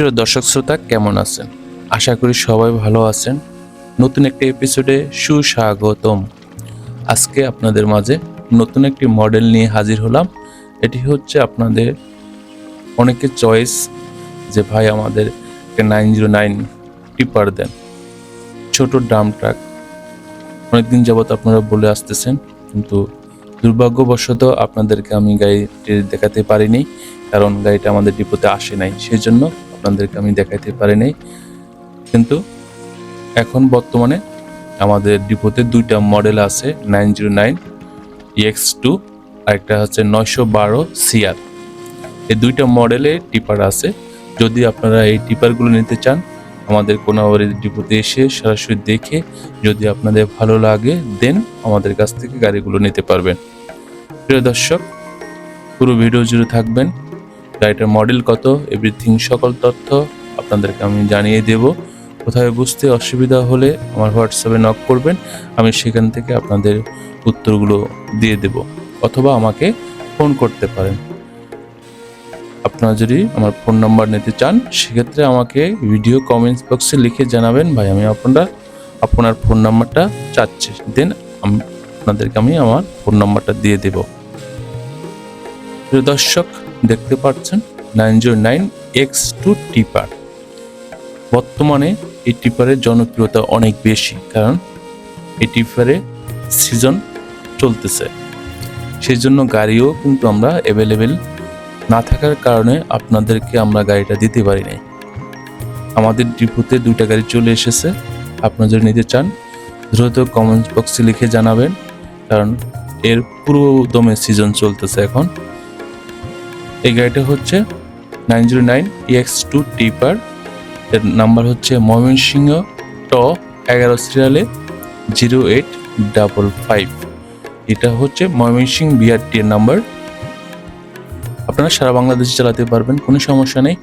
প্রিয় দর্শক শ্রোতা, কেমন আছেন? আশা করি সবাই ভালো আছেন। নতুন একটি এপিসোডে সুস্বাগতম। আজকে আপনাদের মাঝে নতুন একটি মডেল নিয়ে হাজির হলাম। এটি হচ্ছে আপনাদের অনেকের চয়েস যে ভাই আমাদের একটা নাইন জিরো নাইন টিপার দেন। ছোট ডাম ট্রাক অনেকদিন যাবত আপনারা বলে আসতেছেন, কিন্তু দুর্ভাগ্যবশত আপনাদেরকে আমি গাড়িটি দেখাতে পারিনি, কারণ গাড়িটা আমাদের ডিপোতে আসে নাই। সেই জন্য আপনাদেরকে আমি দেখাইতে পারি নাই। কিন্তু এখন বর্তমানে আমাদের ডিপোতে দুইটা মডেল আছে nine zero nine X two আরেকটা হচ্ছে নয়শো বারো সিআর এই দুইটা মডেলে টিপার আছে। যদি আপনারা এই টিপারগুলো নিতে চান, আমাদের কোনাবাড়ি ডিপোতে এসে সরাসরি দেখে যদি আপনাদের ভালো লাগে, দেন আমাদের কাছ থেকে গাড়িগুলো নিতে পারবেন। প্রিয় দর্শক, পুরো ভিডিও জুড়ে থাকবেন। গাড়িটার মডেল কত এভরিথিং সকল তথ্য আপনাদেরকে আমি জানিয়ে দেব। কোথায় বুঝতে অসুবিধা হলে আমার হোয়াটসঅ্যাপে নক করবেন, আমি সেখান থেকে আপনাদের উত্তরগুলো দিয়ে দেব, অথবা আমাকে ফোন করতে পারেন। আপনারা যদি আমার ফোন নাম্বার নিতে চান, সেক্ষেত্রে আমাকে ভিডিও কমেন্টস বক্সে লিখে জানাবেন, ভাই আমি আপনারা, আপনার ফোন নাম্বারটা চাচ্ছি দেন আপনাদেরকে আমি আমার ফোন নাম্বারটা দিয়ে দেব। দর্শক দেখতে পাচ্ছেন nine zero nine X two tipper বর্তমানে এই টিপারের জনপ্রিয়তা অনেক বেশি, কারণ এই টিপারে সিজন চলতেছে। সেই জন্য গাড়িও কিন্তু আমরা অ্যাভেলেবেল না থাকার কারণে আপনাদেরকে আমরা গাড়িটা দিতে পারি নাই। আমাদের ডিপোতে দুইটা গাড়ি চলে এসেছে, আপনারা যদি নিতে চান, দ্রুত কমেন্ট বক্সে লিখে জানাবেন, কারণ এর পুরো সিজন চলতেছে এখন। এই গাড়িটা হচ্ছে nine zero nine X two tipper এর নাম্বার হচ্ছে ময়মনসিংহ ট এগারো সিরিয়ালে জিরো এইট ডাবল ফাইভ। এটা হচ্ছে ময়মনসিংহ বিআরটি এর নাম্বার আপনারা সারা বাংলাদেশে চালাতে পারবেন, কোনো সমস্যা নেই।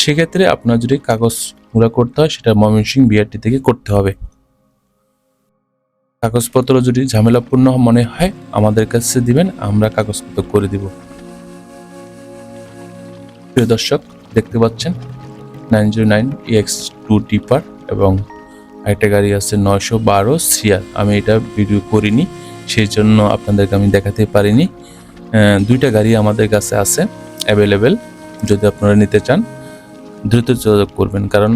সেক্ষেত্রে আপনার যদি কাগজ গুঁড়া করতে হয়, সেটা ময়মনসিংহ বিআরটি থেকে করতে হবে। কাগজপত্র যদি ঝামেলাপূর্ণ মনে হয়, আমাদের কাছে দিবেন, আমরা কাগজপত্র করে দিব। প্রিয় দর্শক, দেখতে পাচ্ছেন nine zero nine X two tipper এবং একটা গাড়ি আছে নয়শো বারো সিআর আমি এটা ভিডিও করিনি, সেই জন্য আপনাদেরকে আমি দেখাতে পারিনি। দুইটা গাড়ি আমাদের কাছে আছে অ্যাভেলেবেল যদি আপনারা নিতে চান, দ্রুত যোগাযোগ করবেন, কারণ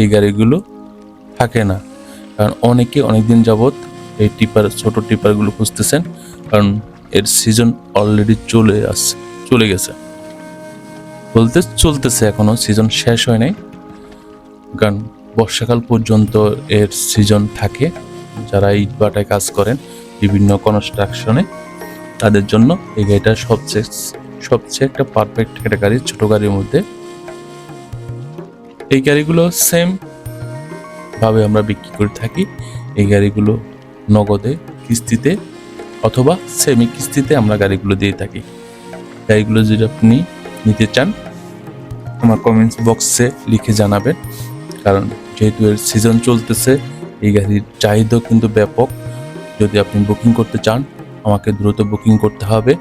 এই গাড়িগুলো থাকে না। কারণ অনেকে অনেক দিন যাবৎ এই টিপার ছোট টিপারগুলো খুঁজতেছেন, কারণ এর সিজন অলরেডি চলে আসছে চলে গেছে। বলতে চলতেছে এখনও সিজন শেষ হয় নাই। কারণ বর্ষাকাল পর্যন্ত এর সিজন থাকে, যারা ইট বাটায় কাজ করেন বিভিন্ন কনস্ট্রাকশনে তাদের জন্য এই গাড়িটা সবচেয়ে সবচেয়ে একটা পারফেক্ট একটা গাড়ি ছোটো গাড়ির মধ্যে। এই গাড়িগুলো সেম ভাবে আমরা বিক্রি করে থাকি। এই গাড়িগুলো নগদে, কিস্তিতে অথবা সেমি কিস্তিতে আমরা গাড়িগুলো দিয়ে থাকি। গাড়িগুলো যদি আপনি নিতে চান, আমার কমেন্টস বক্সে লিখে জানাবেন। কারণ যেহেতু এর সিজন চলতেছে, এই গাড়ির চাহিদা কিন্তু ব্যাপক। যদি আপনি বুকিং করতে চান, আমাকে দ্রুত বুকিং করতে হবে।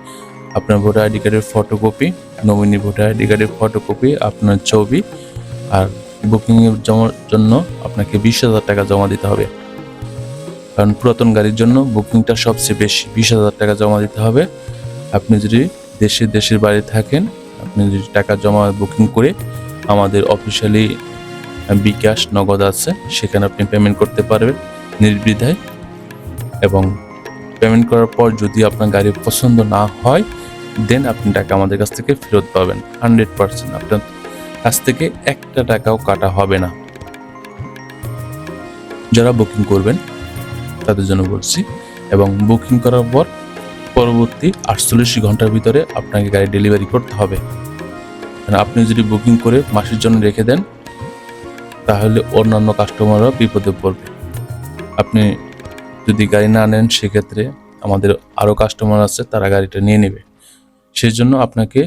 আপনার ভোটার আইডি কার্ডের ফটোকপি নমিনি ভোটার আইডি কার্ডের ফটোকপি আপনার ছবি আর বুকিংয়ের জমার জন্য আপনাকে বিশ হাজার টাকা জমা দিতে হবে। কারণ পুরাতন গাড়ির জন্য বুকিংটা সবচেয়ে বেশি। বিশ হাজার টাকা জমা দিতে হবে। আপনি যদি দেশে দেশের বাইরে থাকেন আপনি যদি টাকা জমা বুকিং করে আমাদের অফিসিয়ালি বিকাশ নগদ আছে, সেখানে আপনি পেমেন্ট করতে পারবেন নির্বিধায়। এবং পেমেন্ট করার পর যদি আপনার গাড়ি পছন্দ না হয় দেন আপনি টাকা আমাদের কাছ থেকে ফেরত পাবেন। হান্ড্রেড পার্সেন্ট আপনার কাছ থেকে একটা টাকাও কাটা হবে না। যারা বুকিং করবেন, তাদের জন্য বলছি। এবং বুকিং করার পর পরবর্তী আটচল্লিশ ঘণ্টার ভিতরে আপনাকে গাড়ি ডেলিভারি করতে হবে। আপনি যদি বুকিং করে মাসের জন্য রেখে দেন, তাহলে অন্যান্য কাস্টমাররা বিপদে পড়বে। আপনি যদি গাড়ি না নেন, সেক্ষেত্রে আমাদের আরও কাস্টমার আছে, তারা গাড়িটা নিয়ে নেবে। সেই জন্য আপনাকে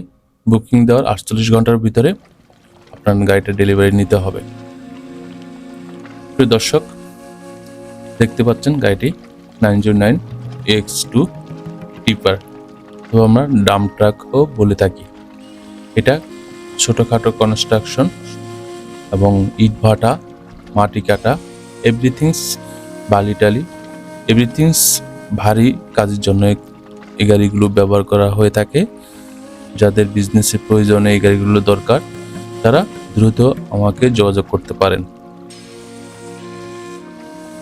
বুকিং দেওয়ার আটচল্লিশ ঘণ্টার ভিতরে আপনার গাড়িটা ডেলিভারি নিতে হবে। প্রিয় দর্শক, দেখতে পাচ্ছেন গাড়িটি nine zero nine X two tipper তো আমরা ডাম ট্রাকও বলে থাকি। এটা ছোটোখাটো কনস্ট্রাকশন এবং ইট ভাটা, মাটি কাটা এভরিথিংস বালি টালি। এভরিথিংস ভারী কাজের জন্য এই- গাড়িগুলো ব্যবহার করা হয়ে থাকে। যাদের বিজনেসের প্রয়োজনে এই গাড়িগুলো দরকার, তারা দ্রুত আমাকে যোগাযোগ করতে পারেন।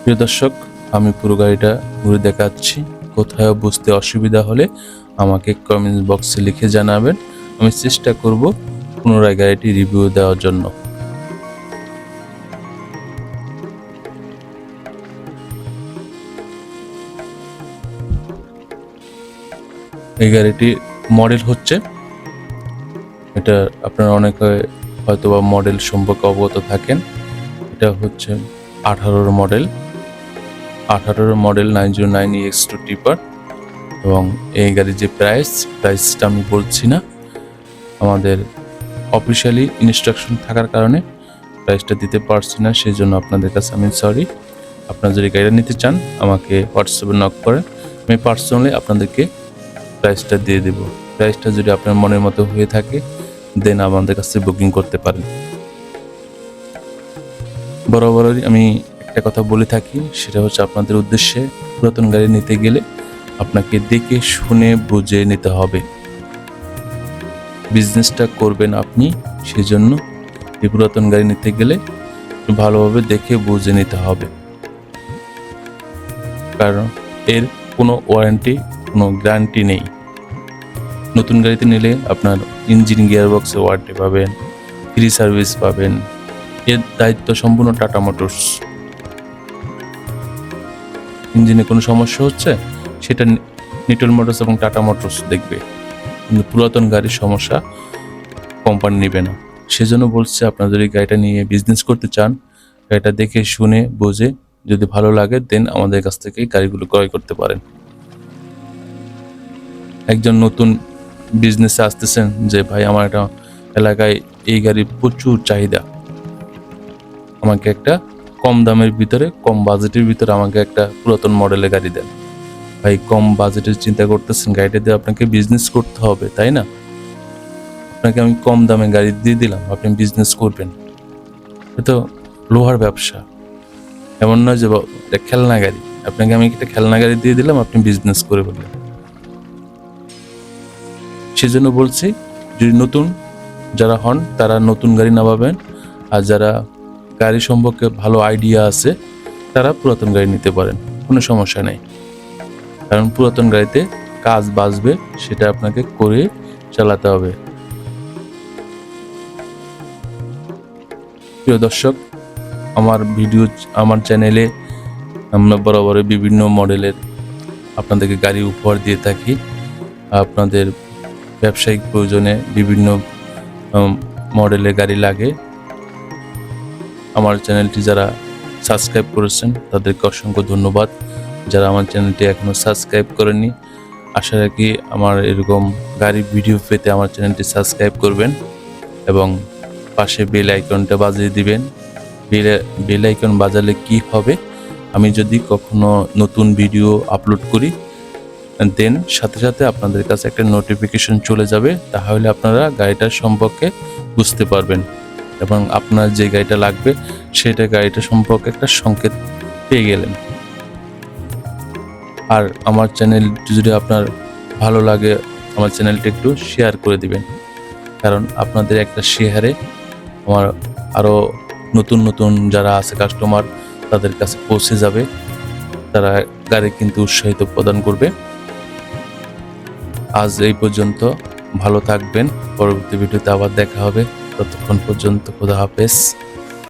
প্রিয় দর্শক, আমি পুরো গাড়িটা ঘুরে দেখাচ্ছি। কোথাও বুঝতে অসুবিধা হলে আমাকে কমেন্ট বক্সে লিখে জানাবেন। আমি চেষ্টা করব পুনরায় গাড়িটি রিভিউ দেওয়ার জন্য। এই গাড়িটি মডেল হচ্ছে। এটা আপনারা অনেকে হয়তো বা মডেল সম্পর্কে অবগত থাকেন। এটা হচ্ছে আঠারোর মডেল আঠারোর model nine zero nine X two tipper এবং এই গাড়ির যে প্রাইস প্রাইসটা আমি বলছি না, আমাদের অফিসিয়ালি ইনস্ট্রাকশন থাকার কারণে প্রাইসটা দিতে পারছি না সেই জন্য আপনাদের কাছে আমি সরি আপনারা যদি গাড়িটা নিতে চান, আমাকে হোয়াটসঅ্যাপে নক করেন, আমি পার্সোনালি আপনাদেরকে প্রাইসটা দিয়ে দেব। প্রাইসটা যদি আপনার মনের মতো হয়ে থাকে দেন আমাদের কাছে বুকিং করতে পারেন। বরাবরই আমি একটা কথা বলে থাকি, সেটা হচ্ছে আপনাদের উদ্দেশ্যে পুরাতন গাড়ি নিতে গেলে আপনাকে দেখে শুনে বুঝে নিতে হবে। বিজনেসটা করবেন আপনি, সেজন্য এই পুরাতন গাড়ি নিতে গেলে ভালোভাবে দেখে বুঝে নিতে হবে। কারণ এর কোনো ওয়ারেন্টি কোনো গ্যারান্টি নেই। নতুন গাড়িতে নিলে আপনার ইঞ্জিন গিয়ার বক্সে ওয়ারেন্টি পাবেন ফ্রি সার্ভিস পাবেন। এর দায়িত্ব সম্পূর্ণ টাটা মোটরস ইঞ্জিনে কোনো সমস্যা হচ্ছে, সেটা নিটল মোটরস এবং টাটা মোটরস দেখবে। কিন্তু পুরাতন গাড়ির সমস্যা কোম্পানি নেবে না। সেজন্য বলছে আপনারা যদি গাড়িটা নিয়ে বিজনেস করতে চান, গাড়িটা দেখে শুনে, বুঝে, যদি ভালো লাগে দেন আমাদের কাছ থেকে গাড়িগুলো ক্রয় করতে পারেন। একজন নতুন বিজনেসে আসতেছেন যে, ভাই, আমার একটা এলাকায় এই গাড়ির প্রচুর চাহিদা। আমাকে একটা কম দামের ভিতরে, কম বাজেটের ভিতরে আমাকে একটা পুরাতন মডেলের গাড়ি দেন। ভাই, কম বাজেটের চিন্তা করতেছেন, গাড়িটা দিয়ে আপনাকে বিজনেস করতে হবে, তাই না? আপনাকে আমি কম দামে গাড়ি দিয়ে দিলাম, আপনি বিজনেস করবেন। এ তো লোহার ব্যবসা। এমন নয় যে এটা খেলনা গাড়ি। আপনাকে আমি একটা খেলনা গাড়ি দিয়ে দিলাম, আপনি বিজনেস করে ফেললেন সেজন্য বলছি, যদি নতুন যারা হন, তারা নতুন গাড়ি নামাবেন আর যারা গাড়ি সম্পর্কে ভালো আইডিয়া আছে, তারা পুরাতন গাড়ি নিতে পারেন, কোনো সমস্যা নেই। কারণ পুরাতন গাড়িতে কাজ বাঁচবে, সেটা আপনাকে করে চালাতে হবে। প্রিয় দর্শক, আমার ভিডিও আমার চ্যানেলে আমরা বরাবরই বিভিন্ন মডেলের আপনাদেরকে গাড়ি উপহার দিয়ে থাকি। আপনাদের ব্যবসায়িক প্রয়োজনে বিভিন্ন মডেলের গাড়ি লাগে। আমার চ্যানেলটি যারা সাবস্ক্রাইব করেছেন, তাদেরকে অসংখ্য ধন্যবাদ। যারা আমার চ্যানেলটি এখনও সাবস্ক্রাইব করেনি আশা রাখি আমার এরকম গাড়ির ভিডিও পেতে আমার চ্যানেলটি সাবস্ক্রাইব করবেন এবং পাশে বেল আইকনটা বাজিয়ে দিবেন। বেল বেল আইকন বাজালে কি হবে, আমি যদি কখনো নতুন ভিডিও আপলোড করি, দেন সাথে সাথে আপনাদের কাছে একটা নোটিফিকেশন চলে যাবে, তাহলে আপনারা গাড়িটার সম্পর্কে বুঝতে পারবেন। এবং আপনার যে গাড়িটা লাগবে, সেটা গাড়িটা সম্পর্কে একটা সংকেত পেয়ে গেলেন। আর আমার চ্যানেল যদি আপনার ভালো লাগে, আমার চ্যানেলটি একটু শেয়ার করে দিবেন। কারণ আপনাদের একটা শেয়ারে আমার আরও নতুন নতুন যারা আছে কাস্টমার তাদের কাছে পৌঁছে যাবে। তারা গাড়ি কিন্তু উৎসাহিত প্রদান করবে। আজ এই পর্যন্ত ভালো থাকবেন। পরবর্তী ভিডিওতে আবার দেখা হবে। ততক্ষণ পর্যন্ত খুদা হাফেজ।